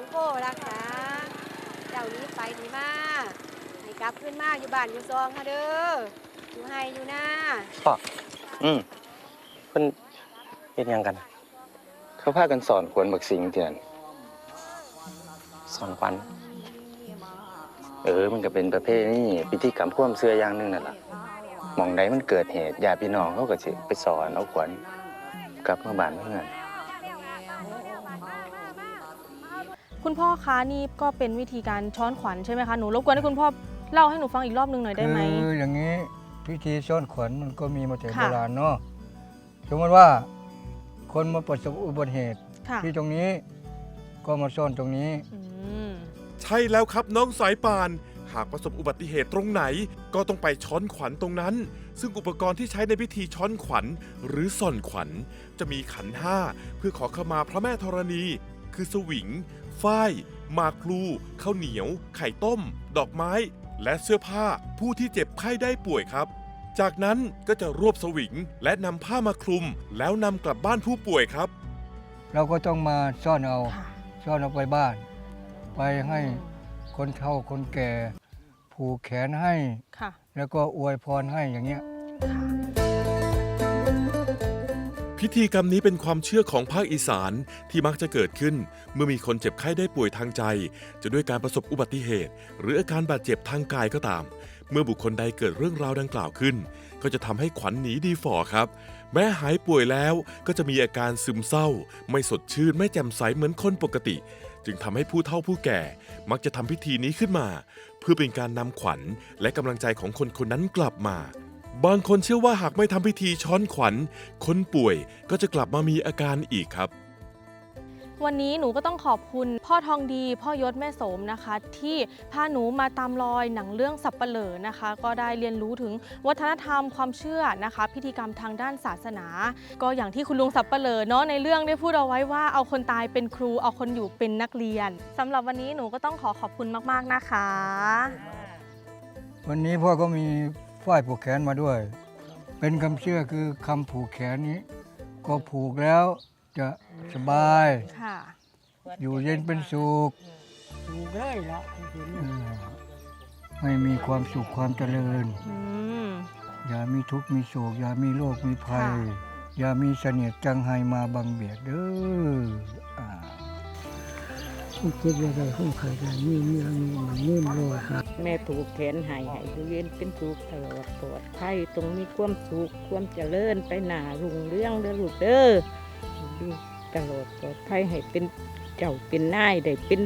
งโก้ละค่ะเจ้านี้ไปดีมากให้กลับขึ้นมาอยู่บ้านอยู่ซองค่ะเด้ออยู่ให้อยู่หน้าพ่ออืมเพิ่นเฮ็ดหยังกัน เขาพากันสอนขวนบักสิงเถื่อนสอนขวัญเออ มันก็เป็นประเพณีพิธีกรรมความเชื่ออย่างหนึงนั่นล่ะหมองใดมันเกิดเหตุญาติพี่น้องเขาก็สิไปสอนเอาขวัญกลับมาบ้านเพื่อน คุณพ่อคะนี่ก็เป็นวิธีการช้อนขวัญใช่ไหมคะหนูรบกวนให้คุณพ่อเล่าให้หนูฟังอีกรอบนึงหน่อยได้ไหมคืออย่างนี้พิธีซ่อนขวัญมันก็มีมาแต่ค่ะโบราณเนาะสมมติว่า คนมาประสบอุบัติเหตุค่ะที่ตรงนี้ก็มาซ่อนตรงนี้อืมใช่แล้วครับน้องสายป่าน หากประสบอุบัติเหตุตรงไหน ก็ต้องไปช้อนขวัญตรงนั้น ซึ่งอุปกรณ์ที่ใช้ในพิธีช้อนขวัญ หรือส่อนขวัญ จะมีขันห้าเพื่อขอขมาพระแม่ธรณี คือสวิง ฝ้ายหมากพลูข้าวเหนียว ไข่ต้ม ดอกไม้ และเสื้อผ้าผู้ที่เจ็บไข้ได้ป่วยครับ จากนั้นก็จะรวบสวิงและนำผ้ามาคลุม แล้วนำกลับบ้านผู้ป่วยครับ เราก็ต้องมาซ่อนเอาค่ะซ่อนเอาไปบ้าน ไปให้คนเฒ่าคนแก่ ผูกแขนให้ ค่ะแล้วก็อวยพรให้อย่างเงี้ย พิธีกรรมนี้เป็นความเชื่อของภาคอีสานที่มักจะเกิดขึ้น เมื่อมีคนเจ็บไข้ได้ป่วยทางใจ จะด้วยการประสบอุบัติเหตุ หรืออาการบาดเจ็บทางกายก็ตาม เมื่อบุคคลใดเกิดเรื่องราวดังกล่าวขึ้น ก็จะทำให้ขวัญหนีดีฝ่อครับ แม้หายป่วยแล้วก็จะมีอาการซึมเศร้า ไม่สดชื่นไม่แจ่มใสเหมือนคนปกติ จึงทำให้ผู้เฒ่าผู้แก่ มักจะทำพิธีนี้ขึ้นมา เพื่อเป็นการนำขวัญและกำลังใจของคนคนนั้นกลับมา บางคนเชื่อว่าหากไม่ทำพิธีช้อนขวัญ คนป่วยก็จะกลับมามีอาการอีกครับ วันนี้หนูก็ต้องขอบคุณพ่อทองดี พ่อยศแม่โสมนะคะ ที่พาหนูมาตามรอยหนังเรื่องสับปะเหร่อนะคะ ก็ได้เรียนรู้ถึงวัฒนธรรมความเชื่อนะคะ พิธีกรรมทางด้านศาสนา ก็อย่างที่คุณลุงสับปะเหร่อเนาะในเรื่องได้พูดเอาไว้ว่าเอาคนตายเป็นครูเอาคนอยู่เป็นนักเรียนสำหรับวันนี้หนูก็ต้องขอขอบคุณมากๆนะคะ วันนี้พ่อก็มี ฝ้ายผูกแขนมาด้วย เป็นคำเชื่อคือคำผูกแขนนี้ ก็ผูกแล้วจะสบาย ค่ะ อยู่เย็นเป็นสุขถูกเลยละเออให้มีความสุขความเจริญ อืม อย่ามีทุกข์มีโศก อย่ามีโรคมีภัย ค่ะ อย่ามีเสนียดจังไห้มาบังเบียดเด้ออ่า ผู้คิดว่าได้ของใครได้มีเรื่องนี้มันนิ่มรอยครับแม่ถูกแขนใหายหายอยู่เย็นเป็นสุขตลอดปลอดภัยตรงมีความสุขความเจริญไปหนารุ่งเรื่องเด้อลูกเด้ออยู่ตลอดปลอดภัยให้เป็นเจ้าเป็นนายได้เป็น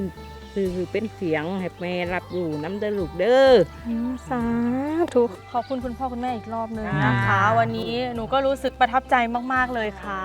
สื่อเป็นเสียงให้แม่รับรู้น้ำเด้อลูกเด้ออืมสาธุขอบคุณคุณพ่อคุณแม่อีกรอบนึงนะคะ วันนี้หนูก็รู้สึกประทับใจมาก ๆ เลยค่ะ